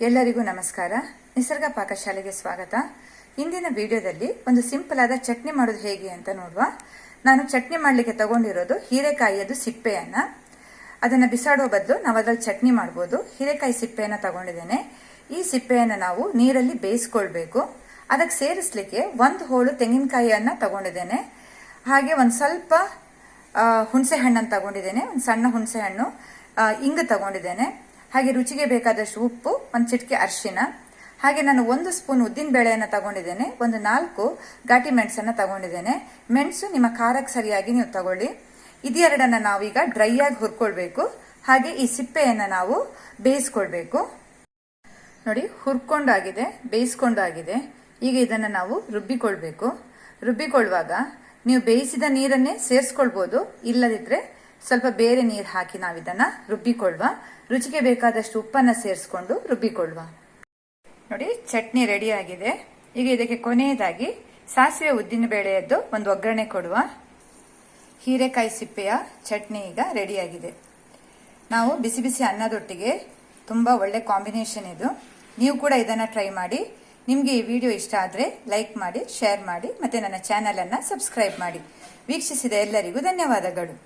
ಎಲ್ಲರಿಗೂ ನಮಸ್ಕಾರ. ನಿಸರ್ಗ ಪಾಕಶಾಲೆಗೆ ಸ್ವಾಗತ. ಇಂದಿನ ವಿಡಿಯೋದಲ್ಲಿ ಒಂದು ಸಿಂಪಲ್ ಆದ ಚಟ್ನಿ ಮಾಡೋದು ಹೇಗೆ ಅಂತ ನೋಡುವ. ನಾನು ಚಟ್ನಿ ಮಾಡಲಿಕ್ಕೆ ತಗೊಂಡಿರೋದು ಹೀರೆಕಾಯಿಯದು ಸಿಪ್ಪೆಯನ್ನ. ಅದನ್ನ ಬಿಸಾಡೋ ಬದಲು ನಾವು ಅದ್ರಲ್ಲಿ ಚಟ್ನಿ ಮಾಡ್ಬೋದು. ಹೀರೆಕಾಯಿ ಸಿಪ್ಪೆಯನ್ನ ತಗೊಂಡಿದ್ದೇನೆ. ಈ ಸಿಪ್ಪೆಯನ್ನ ನಾವು ನೀರಲ್ಲಿ ಬೇಯಿಸ್ಕೊಳ್ಬೇಕು. ಅದಕ್ಕೆ ಸೇರಿಸ್ಲಿಕ್ಕೆ ಒಂದು ಹೋಳು ತೆಂಗಿನಕಾಯಿಯನ್ನ ತಗೊಂಡಿದ್ದೇನೆ. ಹಾಗೆ ಒಂದು ಸ್ವಲ್ಪ ಹುಣಸೆ ಹಣ್ಣನ್ನು ತಗೊಂಡಿದ್ದೇನೆ. ಒಂದು ಸಣ್ಣ ಹುಣಸೆ ಹಣ್ಣು ಇಂಗು ತಗೊಂಡಿದ್ದೇನೆ. ಹಾಗೆ ರುಚಿಗೆ ಬೇಕಾದಷ್ಟು ಉಪ್ಪು ಒಂದು ಚಿಟಿಕೆ ಅರಿಶಿನ, ಹಾಗೆ ನಾನು ಒಂದು ಸ್ಪೂನ್ ಉದ್ದಿನ ಬೇಳೆಯನ್ನು ತಗೊಂಡಿದ್ದೇನೆ, ಒಂದು ನಾಲ್ಕು ಘಾಟಿ ಮೆಣಸನ್ನು ತಗೊಂಡಿದ್ದೇನೆ. ಮೆಣಸು ನಿಮ್ಮ ಖಾರಕ್ಕೆ ಸರಿಯಾಗಿ ನೀವು ತಗೊಳ್ಳಿ. ಇದೆರಡನ್ನು ನಾವೀಗ ಡ್ರೈ ಆಗಿ ಹುರ್ಕೊಳ್ಬೇಕು. ಹಾಗೆ ಈ ಸಿಪ್ಪೆಯನ್ನು ನಾವು ಬೇಯಿಸ್ಕೊಳ್ಬೇಕು. ನೋಡಿ, ಹುರ್ಕೊಂಡಾಗಿದೆ, ಬೇಯಿಸ್ಕೊಂಡಾಗಿದೆ. ಈಗ ಇದನ್ನು ನಾವು ರುಬ್ಬಿಕೊಳ್ಬೇಕು. ರುಬ್ಬಿಕೊಳ್ಳುವಾಗ ನೀವು ಬೇಯಿಸಿದ ನೀರನ್ನೇ ಸೇರಿಸ್ಕೊಳ್ಬೋದು. ಇಲ್ಲದಿದ್ರೆ ಸ್ವಲ್ಪ ಬೇರೆ ನೀರು ಹಾಕಿ ನಾವು ಇದನ್ನ ರುಬ್ಬಿಕೊಳ್ಳುವ ರುಚಿಗೆ ಬೇಕಾದಷ್ಟು ಉಪ್ಪನ್ನ ಸೇರಿಸ್ಕೊಂಡು ರುಬ್ಬಿಕೊಳ್ಳುವ ನೋಡಿ, ಚಟ್ನಿ ರೆಡಿ ಆಗಿದೆ. ಈಗ ಇದಕ್ಕೆ ಕೊನೆಯದಾಗಿ ಸಾಸಿವೆ ಉದ್ದಿನ ಬೇಳೆಯದ್ದು ಒಂದು ಒಗ್ಗರಣೆ ಕೊಡುವ. ಹೀರೆಕಾಯಿ ಸಿಪ್ಪೆಯ ಚಟ್ನಿ ಈಗ ರೆಡಿಯಾಗಿದೆ ನಾವು ಬಿಸಿ ಬಿಸಿ ಅನ್ನದೊಟ್ಟಿಗೆ ತುಂಬ ಒಳ್ಳೆ ಕಾಂಬಿನೇಷನ್ ಇದು. ನೀವು ಕೂಡ ಇದನ್ನು ಟ್ರೈ ಮಾಡಿ. ನಿಮಗೆ ಈ ವಿಡಿಯೋ ಇಷ್ಟ ಆದರೆ ಲೈಕ್ ಮಾಡಿ ಶೇರ್ ಮಾಡಿ, ಮತ್ತು ನನ್ನ ಚಾನಲನ್ನು ಸಬ್ಸ್ಕ್ರೈಬ್ ಮಾಡಿ. ವೀಕ್ಷಿಸಿದ ಎಲ್ಲರಿಗೂ ಧನ್ಯವಾದಗಳು.